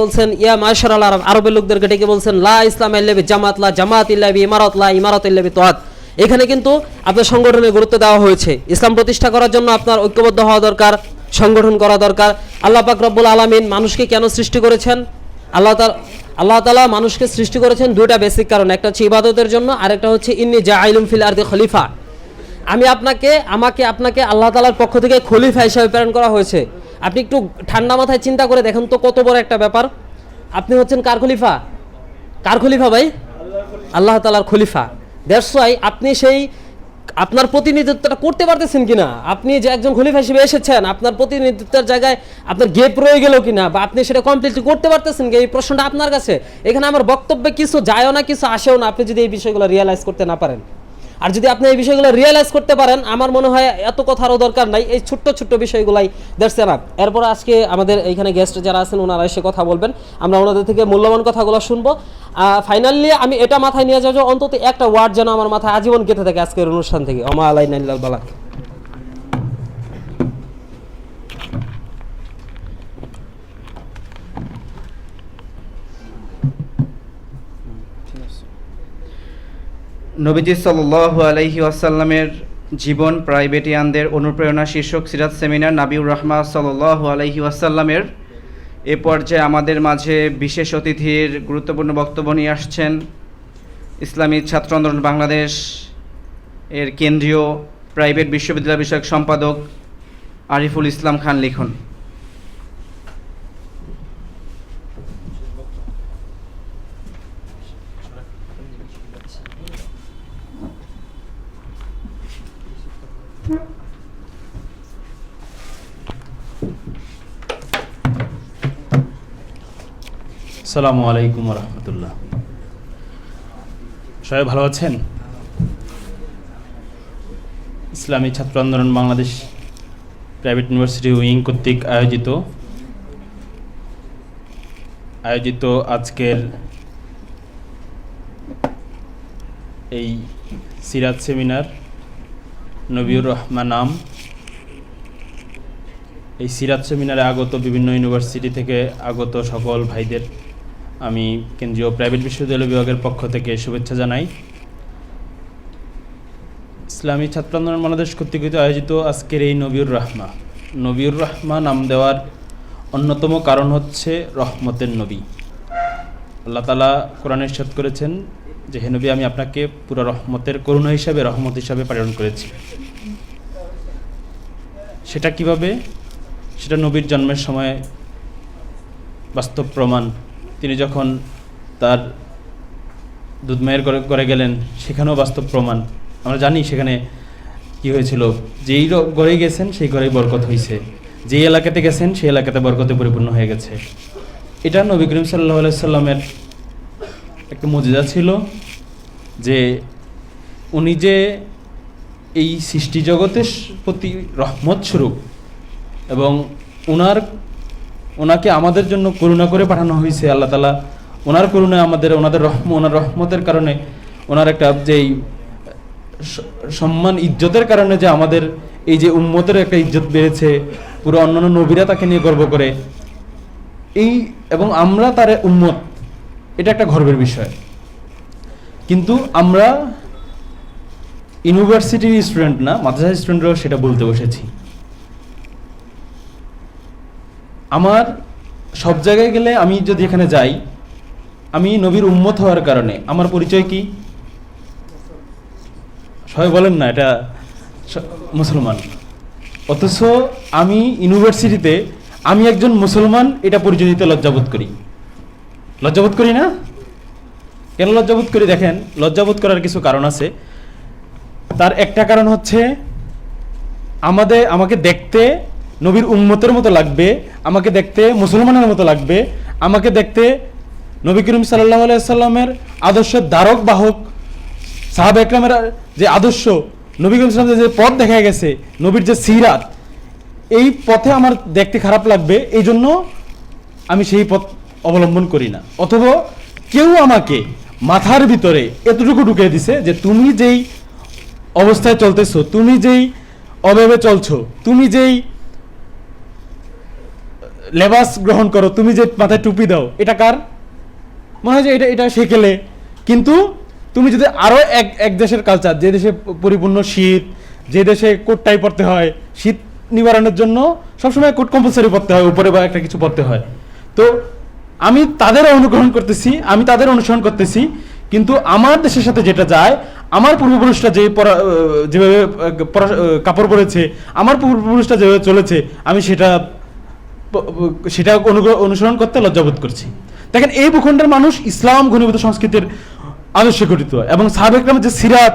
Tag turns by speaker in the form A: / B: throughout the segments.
A: বলছেন, ইয়া আল আরব আরবের লোকদেরকে ডেকে বলছেন, লা ইসলাম ইল্লাবি জামাত, লা জামাত ইল্লাবি ইমারত, লা ইমারত ইল্লাবি তোয়াত এখানে কিন্তু আপনার সংগঠনের গুরুত্ব দেওয়া হয়েছে। ইসলাম প্রতিষ্ঠা করার জন্য আপনার ঐক্যবদ্ধ হওয়া দরকার, সংগঠন করা দরকার। আল্লাহ পাক রব্বুল আলামিন মানুষকে কেন সৃষ্টি করেছেন? আল্লাহ তাআলা আল্লাহ তাআলা মানুষকে সৃষ্টি করেছেন দুইটা বেসিক কারণ। একটা হচ্ছে ইবাদতের জন্য, আরেকটা হচ্ছে ইন্নি জাআইলুম ফিল আরদি খলিফা। আমি আপনাকে আমাকে আপনাকে আল্লাহ তালার পক্ষ থেকে খলিফা হিসাবে প্রেরণ করা হয়েছে। আপনি একটু ঠান্ডা মাথায় চিন্তা করে দেখেন তো কত বড় একটা ব্যাপার। আপনি হচ্ছেন কার খলিফা? কার খলিফা ভাই? আল্লাহ তালার খলিফা। দ্যাটস ওয়াই আপনি সেই আপনার প্রতিনিধিত্বটা করতে পারতেছেন কিনা? আপনি যে একজন খলিফা হিসেবে এসেছেন, আপনার প্রতিনিধিত্বের জায়গায় আপনার গেপ রয়ে গেল কিনা? বা আপনি সেটা কমপ্লিটলি করতে পারতেছেন কি এই প্রশ্নটা আপনার কাছে। এখানে আমার বক্তব্যে কিছু যায়ও না, কিছু আসেও না। আপনি যদি এই বিষয়গুলো রিয়েলাইজ করতে না পারেন। আর যদি আপনি এই বিষয়গুলো রিয়েলাইজ করতে পারেন, আমার মনে হয় এত কথারও দরকার নাই। এই ছোট্ট ছোট্ট বিষয়গুলাই দ্যাটস এনাফ এরপর আজকে আমাদের এইখানে গেস্ট যারা আছেন, ওনারা এসে কথা বলবেন। আমরা ওনাদের থেকে মূল্যবান কথাগুলো শুনব। ফাইনালি আমি এটা মাথায় নিয়ে যাব অন্তত একটা ওয়ার্ড যেন আমার মাথায় আজীবন গেঁথে থাকে আজকের অনুষ্ঠান থেকে। অমা আলাই নাইল্লাল বালাক।
B: নবীজি সাল্লাল্লাহু আলাইহি ওয়াসাল্লামের জীবন প্রাইভেটিয়ানদের অনুপ্রেরণা শীর্ষক সিরাত সেমিনার নাবিউর রহমা সাল্লাল্লাহু আলাইহি ওয়াসাল্লামের। এ পর্যায়ে আমাদের মাঝে বিশেষ অতিথির গুরুত্বপূর্ণ বক্তব্য নিয়ে আসছেন ইসলামী ছাত্র আন্দোলন বাংলাদেশ এর কেন্দ্রীয় প্রাইভেট বিশ্ববিদ্যালয় বিষয়ক সম্পাদক আরিফুল ইসলাম খান লিখন।
C: আসসালামু আলাইকুম রহমতুল্লাহ। সবাই ভালো আছেন? ইসলামী ছাত্র আন্দোলন বাংলাদেশ প্রাইভেট ইউনিভার্সিটি উইং কর্তৃক আয়োজিত আয়োজিত আজকের এই সিরাজ সেমিনার নবিউর রহমান নাম। এই সিরাত সেমিনারে আগত বিভিন্ন ইউনিভার্সিটি থেকে আগত সকল ভাইদের আমি কেন্দ্রীয় প্রাইভেট বিশ্ববিদ্যালয় বিভাগের পক্ষ থেকে শুভেচ্ছা জানাই। ইসলামী ছাত্র আন্দোলন বাংলাদেশ কর্তৃক আয়োজিত আজকের এই নবিউর রহমা। নবিউর রহমা নাম দেওয়ার অন্যতম কারণ হচ্ছে রহমতের নবী। আল্লাহ তালা কোরআনে করেছেন যে হে নবী, আমি আপনাকে পুরো রহমতের করুণা হিসাবে, রহমত হিসাবে প্রেরণ করেছি। সেটা কীভাবে? সেটা নবীর জন্মের সময় বাস্তব প্রমাণ। তিনি যখন তার দুধমায়ের করে গেলেন, সেখানেও বাস্তব প্রমাণ। আমরা জানি সেখানে কি হয়েছিল। যেই ঘরে গেছেন, সেই ঘরেই বরকত হয়েছে যেই এলাকাতে গেছেন, সেই এলাকাতে বরকতে পরিপূর্ণ হয়ে গেছে। এটা নবী করিম সাল্লাহ সাল্লামের একটা মজিদা ছিল যে উনি যে এই সৃষ্টি জগতের প্রতি রহমত স্বরূপ এবং ওনার ওনাকে আমাদের জন্য করুণা করে পাঠানো হয়েছে আল্লাহ তালা ওনার করুণায় আমাদের ওনাদের রহম ওনার রহমতের কারণে ওনার একটা যেই সম্মান, ইজ্জতের কারণে যে আমাদের এই যে উম্মতের একটা ইজ্জত বেড়েছে, পুরো অন্যান্য নবীরা তাকে নিয়ে গর্ব করে। এই এবং আমরা তার উম্মত। এটা একটা গর্বের বিষয়। কিন্তু আমরা ইউনিভার্সিটির স্টুডেন্ট না, মাদ্রাসা স্টুডেন্টরাও সেটা বলতে বসেছি। আমার সব জায়গায় গেলে আমি যদি এখানে যাই, আমি নবীর উম্মত হওয়ার কারণে, আমার পরিচয় কি? সবাই বলেন না, এটা মুসলমান। অথচ আমি ইউনিভার্সিটিতে আমি একজন মুসলমান, এটা পরিচয় দিতে লজ্জাবোধ করি। লজ্জাবোধ করি না? কেন লজ্জাবোধ করি? দেখেন, লজ্জাবোধ করার কিছু কারণ আছে। তার একটা কারণ হচ্ছে, আমাদের, আমাকে দেখতে নবীর উম্মতের মতো লাগবে, আমাকে দেখতে মুসলমানের মতো লাগবে, আমাকে দেখতে নবী করিম সাল্লাহ সাল্লামের আদর্শের দ্বারক বাহক সাহাব একরামের যে আদর্শ, নবী করিম সাল্লামের যে পথ দেখা গেছে, নবীর যে সিরাত, এই পথে আমার দেখতে খারাপ লাগবে, এই জন্য আমি সেই পথ অবলম্বন করি না। অথবা কেউ আমাকে মাথার ভিতরে এতটুকু ঢুকিয়ে দিছে যে তুমি যেই অবস্থায় চলতেছো, তুমি যেই অভাবে চলছো, তুমি যেই লেবাস গ্রহণ করো, তুমি যে মাথায় টুপি দাও, এটা কার? মনে হয় যে এটা এটা সেকেলে কিন্তু তুমি যদি আরও এক এক দেশের কালচার যে দেশে পরিপূর্ণ শীত, যে দেশে কোটটাই পরতে হয়, শীত নিবারণের জন্য সবসময় কোট কম্পালসারি পরতে হয়, উপরে বা একটা কিছু পরতে হয়। তো আমি তাদের অনুগ্রহণ করতেছি, আমি তাদের অনুসরণ করতেছি, কিন্তু আমার দেশের সাথে যেটা যায়, আমার পূর্বপুরুষরা যে যেভাবে কাপড় পরেছে, আমার পূর্বপুরুষরা যেভাবে চলেছে, আমি সেটা সেটা অনুসরণ করতে লজ্জাবোধ করছি। দেখেন, এই ভূখণ্ডের মানুষ ইসলাম ঘনীভূত সংস্কৃতির আদর্শে গঠিত, এবং সাবেকরামের যে সিরাত,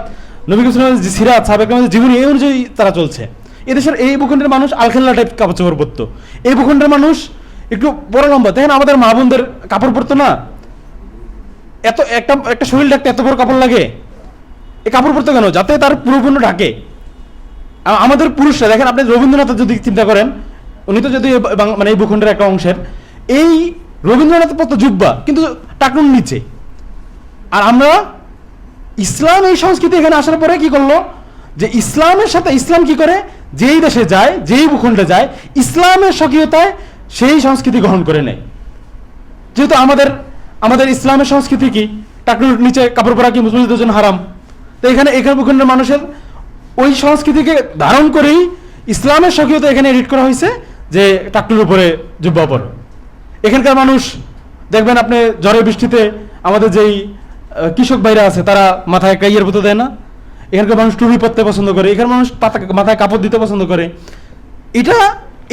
C: নবী যে সিরাত সাবেকরামের যে জীবনী, এই অনুযায়ী তারা চলছে। এদেশের এই ভূখণ্ডের মানুষ আলখেল্লা টাইপ কাপড় চোপড় পরতো। এই ভূখণ্ডের মানুষ একটু বড় লম্বা, দেখেন আমাদের মা বোনদের কাপড় পরতো না। এত একটা একটা শরীর ঢাকতে এত বড় কাপড় লাগে। এই কাপড় পরতো কেন? যাতে তার পুরোপূর্ণ ঢাকে। আমাদের পুরুষরা, দেখেন আপনি রবীন্দ্রনাথ যদি চিন্তা করেন, উনি তো যদি মানে এই ভূখণ্ডের একটা অংশের, এই রবীন্দ্রনাথের পত্র জুব্বা, কিন্তু টাকুন নিচে। আর আমরা ইসলাম, এই সংস্কৃতি এখানে আসার পরে কি করল? যে ইসলামের সাথে ইসলাম কি করে? যেই দেশে যায়, যেই ভূখণ্ডে যায়, ইসলামের স্বকীয়তায় সেই সংস্কৃতি গ্রহণ করে নেয়। যেহেতু আমাদের আমাদের ইসলামের সংস্কৃতি কি? টাকুর নিচে কাপড় পরা কি মুসলিমদের জন্য হারাম? তো এখানে এখানে ভূখণ্ডের মানুষের ওই সংস্কৃতিকে ধারণ করেই ইসলামের স্বকীয়তা এখানে এডিট করা হয়েছে যে টাকলুর উপরে জুব্বা পর। এখানকার মানুষ, দেখবেন আপনি ঝড়ে বৃষ্টিতে আমাদের যেই কৃষক ভাইরা আছে, তারা মাথায় কাইয়ের মতো দেয় না। এখানকার মানুষ টুপি পরতে পছন্দ করে এখানে মানুষ পাতা, মাথায় কাপড় দিতে পছন্দ করে। এটা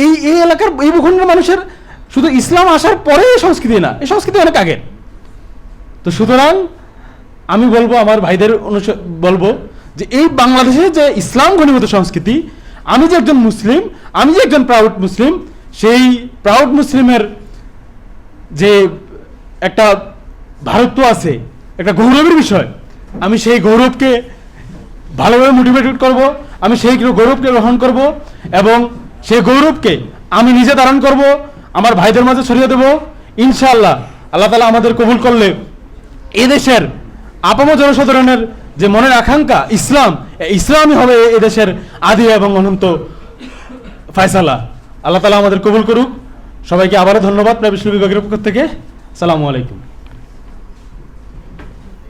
C: এই এই এলাকার, এই ভূখণ্ডের মানুষের শুধু ইসলাম আসার পরে এই সংস্কৃতি না, এই সংস্কৃতি অনেক আগের। তো সুতরাং আমি বলব, আমার ভাইদের বলব যে এই বাংলাদেশে যে ইসলাম ঘনীভূত সংস্কৃতি, আমি যে একজন মুসলিম, আমি যে একজন প্রাউড মুসলিম, সেই প্রাউড মুসলিমের যে একটা ভারত্ব আছে, একটা গৌরবের বিষয়, আমি সেই গৌরবকে ভালোভাবে মোটিভেটেড করব, আমি সেই গৌরবকে গ্রহণ করব এবং সেই গৌরবকে আমি নিজে ধারণ করব, আমার ভাইদের মাঝে ছড়িয়ে দেব। ইনশাআল্লাহ আল্লাহ তালা আমাদের কবুল করলে এদেশের আপাম জনসাধারণের যে মনের আকাঙ্ক্ষা ইসলাম ইসলামই হবে এদেশের আদি এবং অনন্ত ফায়সালা। আল্লাহ তালা আমাদের কবুল করুক। সবাইকে আবারও ধন্যবাদ প্রায় বিষ্ণু বিভাগের পক্ষ থেকে। সালামু আলাইকুম।